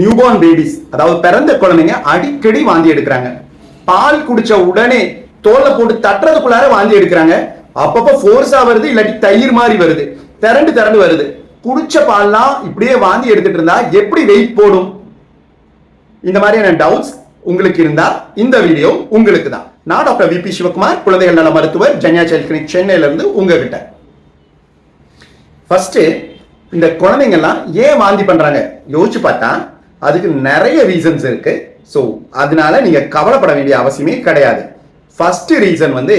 Newborn babies அதாவது பிறந்த குழந்தைங்க அடிக்கடி வாந்தி எடுக்கிறாங்க. பால் குடிச்ச உடனே தோலை போட்டு தட்டுறதுக்குள்ளார வாந்தி எடுக்கிறாங்க. அப்பப்போ ஃபோர்ஸா வருது இல்லாட்டி தயிர் மாதிரி வருது. திரண்டு திரண்டு வருது. குடிச்ச பால்லாம் இப்படியே வாந்தி எடுத்துட்டு இருந்தா எப்படி வெயிட் போடும்? இந்த மாதிரியான டவுட்ஸ் உங்களுக்கு இருந்தா இந்த வீடியோ உங்களுக்கு தான். நான் டாக்டர் விபி சிவகுமார் குழந்தைகள் நல மருத்துவர் ஜன்யா சைல்ட் கிளினிக் சென்னையில இருந்து உங்ககிட்ட. ஃபர்ஸ்ட் இந்த குழந்தைங்கள்லாம் ஏன் வாந்தி பண்றாங்க? யோசிச்சு பார்த்தா அதுக்கு நிறைய ரீசன்ஸ் இருக்கு. ஸோ அதனால நீங்க கவலைப்பட வேண்டிய அவசியமே கிடையாது. ஃபர்ஸ்ட் ரீசன் வந்து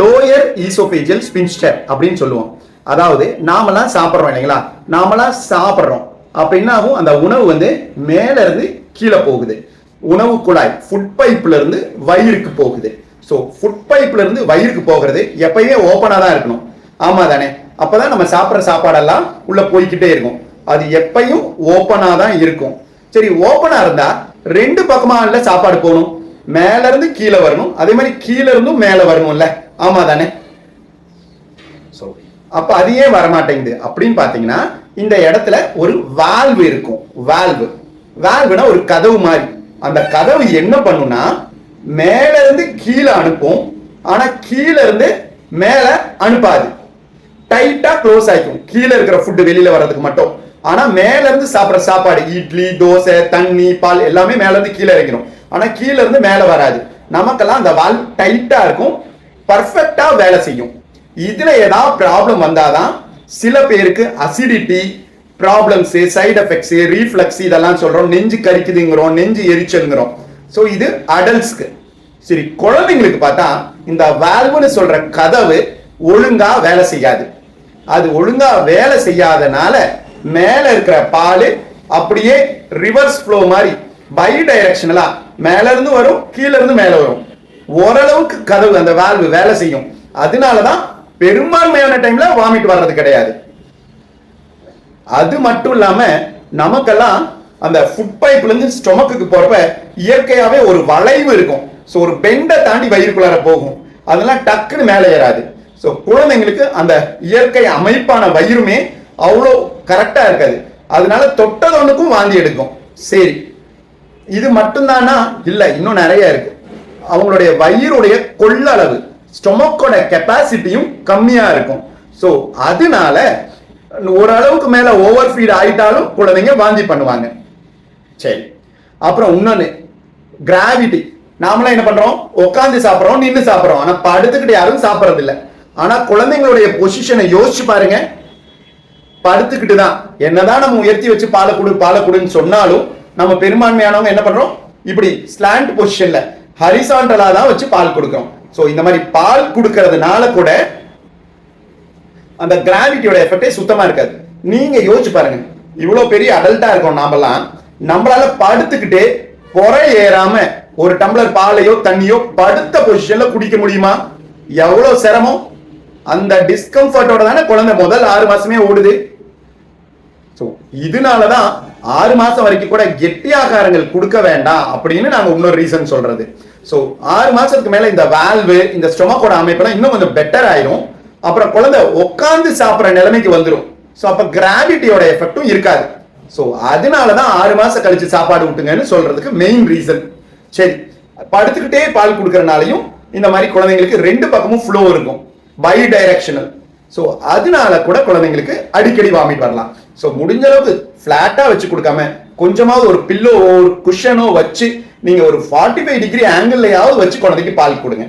லோயர் ஈசோபேஜியல் ஸ்பின்ஸ்டர் அப்படின்னு சொல்லுவோம். அதாவது நாமெல்லாம் சாப்பிட்றோம் இல்லைங்களா? நாமெல்லாம் சாப்பிட்றோம். அப்படின்னாவும் அந்த உணவு வந்து மேல இருந்து கீழே போகுது. உணவு குழாய் ஃபுட் பைப்ல இருந்து வயிறுக்கு போகுது. ஸோ ஃபுட் பைப்ல இருந்து வயிறுக்கு போகிறது எப்பயுமே ஓப்பனாக தான் இருக்கணும். ஆமா தானே? அப்பதான் நம்ம சாப்பிட்ற சாப்பாடெல்லாம் உள்ள போய்கிட்டே இருக்கும். அது எப்பயும் ஓப்பனாக தான் இருக்கும். சரி ஓப்பனா இருந்தா ரெண்டு பக்கமா இல்ல சாப்பாடு போகணும். மேல இருந்து கீழே வரணும். அதே மாதிரி கீழே இருந்தும் மேல வரணும்ல. ஆமா தானே அப்ப அது ஏன் வரமாட்டேங்குது? அப்படின்னு பாத்தீங்கன்னா இந்த இடத்துல ஒரு வால்வு இருக்கும். வால்வு வால்வுனா ஒரு கதவு மாதிரி. அந்த கதவு என்ன பண்ணும்னா மேல இருந்து கீழே அனுப்பும். ஆனா கீழே இருந்து மேல அனுப்பாது. டைட்டா க்ளோஸ் ஆயிக்கும். கீழே இருக்கிற ஃபுட்டு வெளியில வர்றதுக்கு மட்டும். ஆனா மேல இருந்து சாப்பிடுற சாப்பாடு இட்லி தோசை தண்ணி பால் எல்லாமே மேல இருந்து கீழே இறங்கிடும் ஆனா கீழே இருந்து மேல வராது. நமக்கெல்லாம் அந்த வால் டைட்டா இருக்கும். பர்ஃபெக்டா வேலை செய்யும். இதுல ஏதாவது ப்ராப்ளம் வந்தாதான் சில பேருக்கு acidity problems side effects reflux இதெல்லாம் சொல்றோம். நெஞ்சு கரிக்குதுங்கிறோம் நெஞ்சு எரிச்சல்ங்கிறோம். ஸோ இது அடல்ட்ஸ்க்கு சரி குழந்தைங்களுக்கு பார்த்தா இந்த வால்வுன்னு சொல்ற கதவு ஒழுங்கா வேலை செய்யாது. அது ஒழுங்கா வேலை செய்யாதனால மேல இருக்கிற பால் அப்படியே ரிவர்ஸ் ஃப்ளோ மாதிரி பை டைரக்ஷனலா மேல இருந்து வரும் கீழ இருந்து மேல வரும். ஓரளவுக்கு கதவு அந்த வால்வு வேலை செய்யும். அதனாலதான் பெரும்பான்மையான டைம்ல வாமிட் வர்றது கிடையாது. அது மட்டும் இல்லாம நமக்கெல்லாம் அந்த ஃபுட் பைப்ல இருந்து ஸ்டொமக்குக்கு போறப்ப இயற்கையாவே ஒரு வளைவு இருக்கும். ஸோ ஒரு பெண்டை தாண்டி வயிறுக்குள்ளார போகும். அதெல்லாம் டக்குன்னு மேலே ஏறாது. ஸோ குழந்தைங்களுக்கு அந்த இயற்கை அமைப்பான வயிறுமே அவ்வளோ கரெக்டாக இருக்காது. அதனால தொட்டதொன்னுக்கும் வாந்தி எடுக்கும். சரி. இது மட்டும்தானா? இல்லை. இன்னும் நிறைய இருக்கு. அவங்களுடைய வயிறுடைய கொள்ளளவு ஸ்டொமக்கோட கெப்பாசிட்டியும் கம்மியாக இருக்கும். ஸோ அதனால ஓரளவுக்கு மேலே ஓவர் ஃபீட் ஆயிட்டாலும் குழந்தைங்க வாந்தி பண்ணுவாங்க. சரி. அப்புறம் இன்னொன்று கிராவிட்டி நாமளாம் என்ன பண்றோம்? உட்காந்து சாப்பிட்றோம் நின்று சாப்பிட்றோம். ஆனால் படுத்துக்கிட்டு யாரும் சாப்பிட்றதில்ல. ஆனால் குழந்தைங்களுடைய பொசிஷனை யோசிச்சு பாருங்க. படுத்துக்கிட்டு தான் என்னதான் நம்ம உயர்த்தி வச்சு பாலை கொடு பாலை கொடுன்னு சொன்னாலும் நம்ம பெரும்பான்மையானவங்க என்ன பண்றோம்? இப்படி ஸ்லாண்ட் பொசிஷன்ல ஹரிசாண்டலா தான் வச்சு பால் கொடுக்கிறோம். ஸோ இந்த மாதிரி பால் கொடுக்கறதுனால கூட அந்த கிராவிட்டியோட எஃபெக்டே சுத்தமா இருக்காது. நீங்க யோசிச்சு பாருங்க. இவ்வளவு பெரிய அடல்ட்டா இருக்கோம் நாமெல்லாம். நம்மளால படுத்துக்கிட்டே குறை ஏறாம ஒரு டம்ளர் பாலையோ தண்ணியோ படுத்த பொசிஷன்ல குடிக்க முடியுமா? எவ்வளவு சிரமம்? அந்த டிஸ்கம்ஃபர்ட்டோட தானே குழந்தை முதல் ஆறு மாசமே ஓடுது. ஸோ இதனால தான் ஆறு மாதம் வரைக்கும் கூட கெட்டி ஆகாரங்கள் கொடுக்க வேண்டாம் அப்படின்னு நாங்கள் இன்னொரு ரீசன் சொல்றது. ஸோ ஆறு மாதத்துக்கு மேலே இந்த வால்வு இந்த ஸ்டொமக்கோட அமைப்பெல்லாம் இன்னும் கொஞ்சம் பெட்டர் ஆயிரும். அப்புறம் குழந்தை உட்காந்து சாப்பிட்ற நிலைமைக்கு வந்துடும் ஸோ அப்போ கிராவிட்டியோட எஃபெக்டும் இருக்காது. ஸோ அதனால தான் ஆறு மாதம் கழிச்சு சாப்பாடு விட்டுங்கன்னு சொல்றதுக்கு மெயின் ரீசன் சரி படுத்துக்கிட்டே பால் கொடுக்குறனாலையும் இந்த மாதிரி குழந்தைங்களுக்கு ரெண்டு பக்கமும் ஃப்ளோ இருக்கும். பை டைரக்ஷனல் ஸோ அதனால கூட குழந்தைங்களுக்கு அடிக்கடி வாமிட் வரலாம். ஸோ முடிஞ்ச அளவுக்கு ஃப்ளாட்டாக வச்சு கொடுக்காம கொஞ்சமாவது ஒரு பில்லோ ஒரு குஷனோ வச்சு நீங்கள் ஒரு ஃபார்ட்டி ஃபைவ் டிகிரி ஆங்கிள்லையாவது வச்சு குழந்தைக்கு பால் கொடுங்க.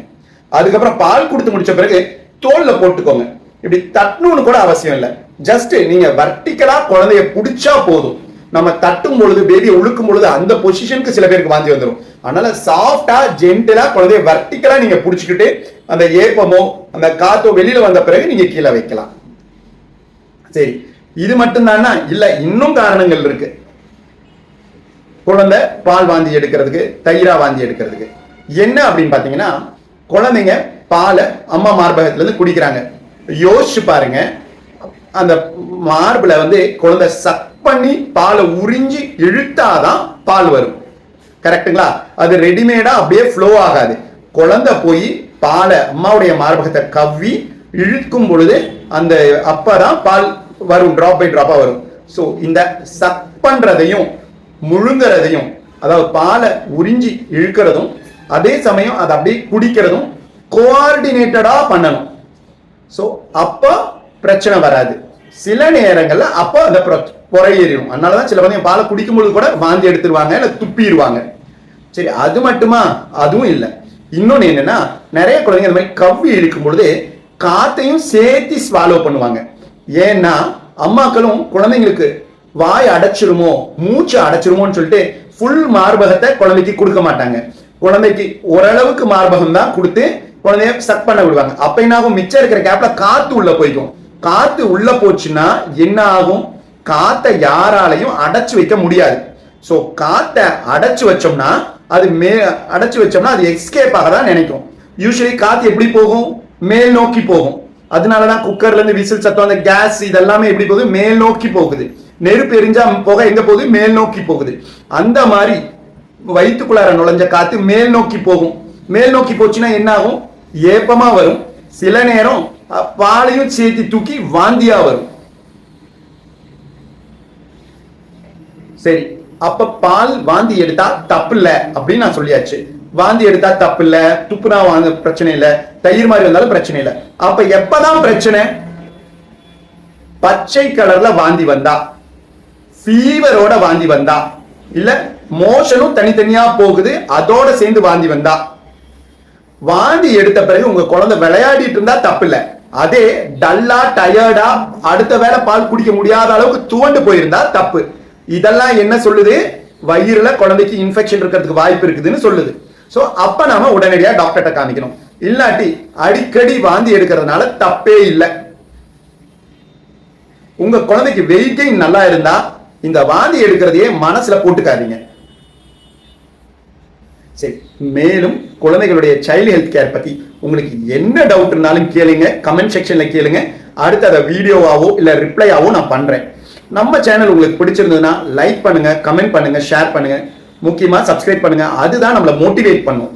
அதுக்கப்புறம் பால் கொடுத்து முடிச்ச பிறகு தோலில் போட்டுக்கோங்க. இப்படி தட்டணும்னு கூட அவசியம் இல்லை. ஜஸ்ட் நீங்கள் வர்டிக்கலாக குழந்தைய பிடிச்சா போதும். நம்ம தட்டும் பொழுது பேபியை உழுக்கும் பொழுது அந்த பொசிஷனுக்கு சில பேருக்கு வாந்தி வந்துடும் அதனால சாஃப்டா ஜென்டலா குழந்தைய வர்டிக்கலா நீங்க பிடிச்சிக்கிட்டு அந்த ஏப்பமோ அந்த காத்தோ வெளியில வந்த பிறகு நீங்க கீழே வைக்கலாம். சரி இது மட்டும்தானா? இல்ல இன்னும் காரணங்கள் இருக்கு. குழந்தை பால் வாந்தி எடுக்கிறதுக்கு தயிரா வாந்தி எடுக்கிறதுக்கு. என்ன அப்படின்னு பாத்தீங்கன்னா குழந்தைங்க பாலை அம்மா மார்பகத்துல இருந்து குடிக்கிறாங்க. யோசிச்சு பாருங்க. அந்த மார்பில் வந்து குழந்தை சக் பண்ணி பாலை உறிஞ்சி இழுத்தாதான் பால் வரும். கரெக்டுங்களா அது ரெடிமேடா அப்படியே ஃப்ளோ ஆகாது. குழந்தை போய் பாலை அம்மாவுடைய மார்பகத்தை கவ்வி இழுக்கும் பொழுது அந்த அப்பதான் பால் வரும் டிராப் பை ட்ராப்பாக வரும். ஸோ இந்த சக் பண்ணுறதையும் முழுங்குறதையும் அதாவது பாலை உறிஞ்சி இழுக்கிறதும் அதே சமயம் அதை அப்படியே குடிக்கிறதும் கோஆர்டினேட்டடாக பண்ணணும். ஸோ அப்போ பிரச்சனை வராது. சில நேரங்களில் அப்போ அந்த புறையேறிடும் அதனால தான் சில குழந்தைங்க பாலை குடிக்கும்பொழுது கூட வாந்தி எடுத்துருவாங்க இல்லை துப்பிடுவாங்க. சரி அது மட்டுமா? அதுவும் இல்லை. இன்னொன்று என்னன்னா நிறைய குழந்தைங்க இந்த மாதிரி கவ்வி இழுக்கும் பொழுது காத்தையும் சேர்த்து ஸ்வாலோ பண்ணுவாங்க. ஏன்னா அம்மாக்களும் குழந்தைங்களுக்கு வாய் அடைச்சிருமோ மூச்சு அடைச்சிருமோன்னு சொல்லிட்டு ஃபுல் மார்பகத்தை குழந்தைக்கு கொடுக்க மாட்டாங்க. குழந்தைக்கு ஓரளவுக்கு மார்பகம் தான் கொடுத்து குழந்தைய சக் பண்ண விடுவாங்க. அப்ப என்ன ஆகும்? மிச்சம் இருக்கிற கேப்ல காத்து உள்ள போய்க்கும். காத்து உள்ள போச்சுன்னா என்ன ஆகும்? காத்தை யாராலையும் அடைச்சு வைக்க முடியாது. ஸோ காத்தை அடைச்சு வச்சோம்னா அது மே அடைச்சி வச்சோம்னா அது எஸ்கேப் ஆக தான் நினைக்கும். யூஸ்வலி காற்று எப்படி போகும்? மேல் நோக்கி போகும். அதனால தான் குக்கர்லேருந்து விசில் சத்தம் அந்த கேஸ் இதெல்லாமே எப்படி போகுது? மேல் நோக்கி போகுது. நெருப்பு எரிஞ்சா புகை எங்க போகுது? மேல் நோக்கி போகுது. அந்த மாதிரி வயிற்றுக்குள்ளார நுழைஞ்ச காத்து மேல் நோக்கி போகும். மேல் நோக்கி போச்சுன்னா என்ன ஆகும் ஏப்பமா வரும். சில நேரம் பாலையும் சேர்த்து தூக்கி வாந்தியா வரும். சரி. அப்ப பால் வாந்தி எடுத்தா தப்பு இல்ல அப்படின்னு நான் சொல்லியாச்சு. வாந்தி எடுத்தா தப்பு இல்ல துப்புனா வாங்க பிரச்சனை இல்ல தயிர் மாதிரி வந்தாலும் பிரச்சனை இல்ல. அப்ப எப்பதான் பிரச்சனை? பச்சை கலர்ல வாந்தி வந்தா ஃபீவரோட வாந்தி வந்தா இல்ல மோஷனும் தனித்தனியா போகுது அதோட சேர்ந்து வாந்தி வந்தா. வாந்தி எடுத்த பிறகு உங்க குழந்தை விளையாடிட்டு இருந்தா தப்பு இல்ல அதே டல்லா டயர்டா அடுத்த வேலை பால் குடிக்க முடியாத அளவுக்கு துவண்டு போயிருந்தா தப்பு. இதெல்லாம் என்ன சொல்லுது? வயிறுல குழந்தைக்கு இன்ஃபெக்ஷன் இருக்கிறதுக்கு வாய்ப்பு இருக்குதுன்னு சொல்லுது. ஸோ அப்ப நாம உடனடியாக டாக்டர்கிட்ட காமிக்கணும். இல்லாட்டி அடிக்கடி வாந்தி எடுக்கிறதுனால தப்பே இல்லை. உங்க குழந்தைக்கு வெயிட் கெயின் நல்லா இருந்தா இந்த வாந்தி எடுக்கிறதையே மனசுல போட்டுக்காதீங்க. சரி மேலும் குழந்தைகளுடைய சைல்டு ஹெல்த் கேர் பத்தி உங்களுக்கு என்ன டவுட் இருந்தாலும் கேளுங்க. கமெண்ட் செக்ஷன்ல கேளுங்க. அடுத்து அதை வீடியோவாவோ இல்ல ரிப்ளையாவோ நான் பண்றேன். நம்ம சேனல் உங்களுக்கு பிடிச்சிருந்ததுன்னா லைக் பண்ணுங்க கமெண்ட் பண்ணுங்க ஷேர் பண்ணுங்க. முக்கியமா சப்ஸ்கிரைப் பண்ணுங்க. அதுதான் நம்மளை மோட்டிவேட் பண்ணும்.